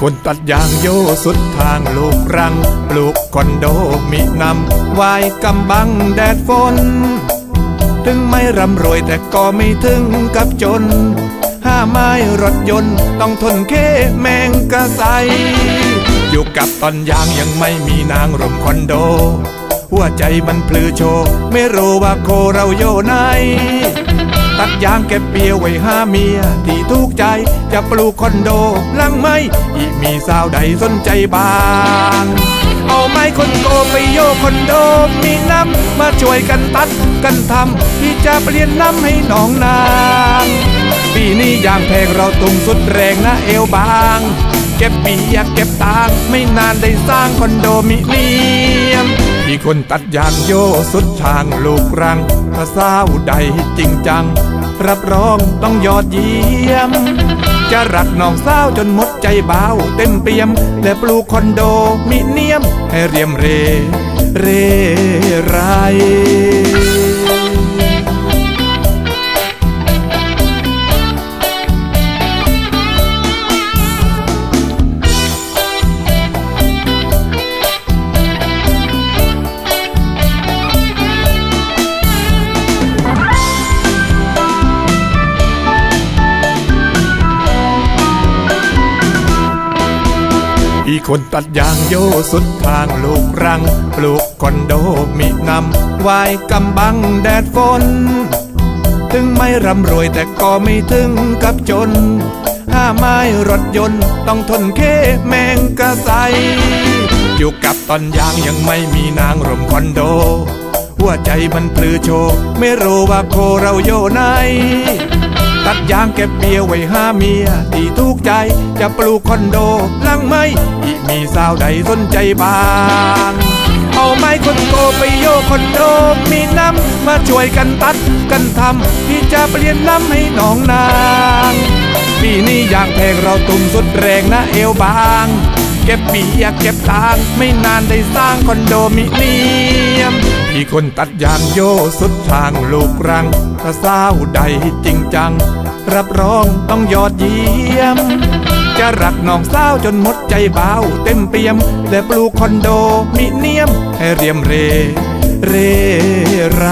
คนตัดยางโยสุดทางลูกรัง ปลูกคอนโดมีนำวายกำบังแดดฝน ถึงไม่ร่ำรวยแต่ก็ไม่ถึงกับจน ห้าไม้รถยนต์ต้องทนเคแมงกระใส อยู่กับตอนยางยังไม่มีนางรมคอนโด หัวใจมันพลือโชว์ไม่รู้ว่าโคเราโยไหน ตัดยางเก็บเปียวไว้ห้าเมีย ที่ทุกใจจะปลูกคอนโดหลังไม่อีมีสาวใดสนใจบ้างเอาไม้คนโกไปโยกคอนโดมีน้ำมาช่วยกันตัดกันทำที่จะเปลี่ยนน้ำให้น้องนางปีนี้ยางแพงเราตุงสุดแรงนะเอวบาง เก็บปีอยากเก็บตางไม่นานได้สร้างคอนโดมิเนียมที่คนตัดยางโยสุดทางลูกรังถ้าสาวใดจริงจัง รับรองต้องยอดเยี่ยม จะรักน้องสาวจนหมดใจเบาเต็มเปี่ยม และปลูกคอนโดมิเนียม ให้เรียมเร เรไร คนตัดยางโยสุดทางลูกรัง ปลูกคอนโดมีนำวายกำบังแดดฝน ถึงไม่ร่ำรวยแต่ก็ไม่ถึงกับจน ห้าไม้รถยนต์ต้องทนเคแมงกระใสอยู่กับตอนยางยังไม่มีนางรมคอนโด หัวใจมันปลือโช ไม่รู้ว่าโคเราโยไหน ยางเก็บเบียวไว้ห้าเมีย ที่ทุกใจจะปลูกคอนโดหลังไม่อีมีสาวใดสนใจบ้างเอาไม้คนโกไปโยกคอนโดมีน้ำมาช่วยกันตัดกันทำที่จะเปลี่ยนน้ำให้น้องนางปีนี้ยางแพงเราตุ่มสุดแรงนะเอวบาง เก็บปียากเก็บตางไม่นานได้สร้างคอนโดมิเนียม มีคนตัดยางโยสุดทางลูกรังถ้าสาวใดจริงจัง รับรองต้องยอดเยี่ยม จะรักน้องสาวจนหมดใจเบาเต็มเปี่ยม และปลูกคอนโดมิเนียม ให้เรียมเร เรไร